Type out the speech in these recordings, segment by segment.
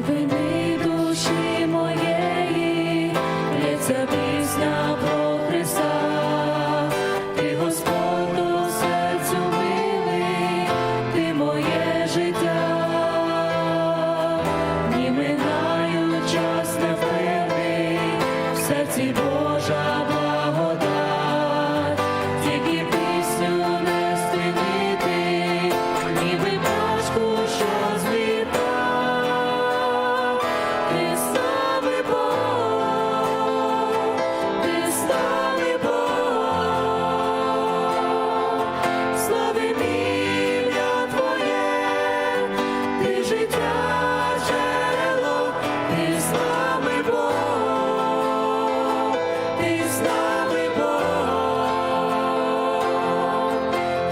глибини душі моєї, лється пісня про Христа, ти Господь до серцю милий, ти моє життя, ні минаю час невпинний, в серці Божа благодать, тільки пісню ти нами Бог,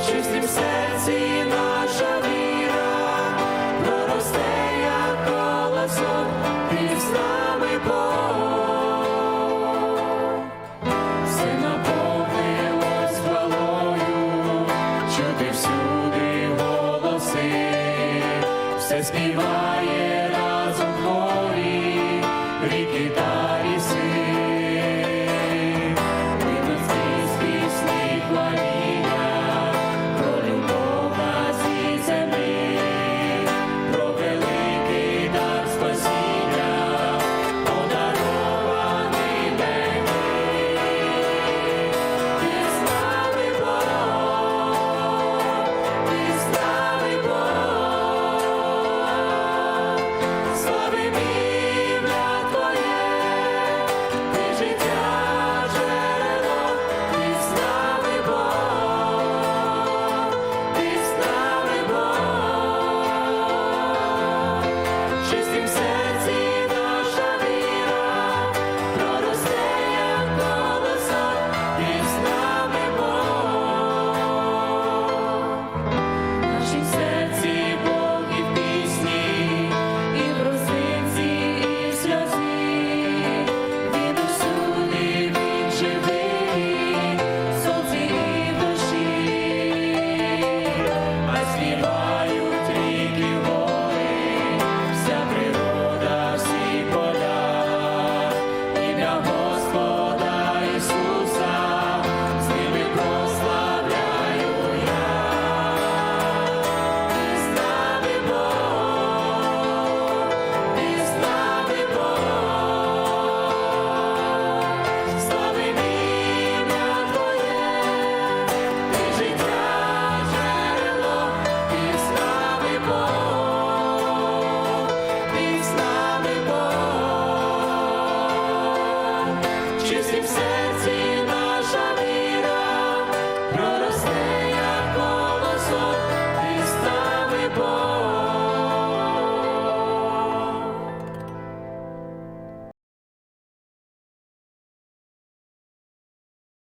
чи в сім серці наша віра, проросте, як колосок, ти нами Бог, все наповнилось хвалою, чути всюди голоси, все співає разом хворі, ріки та.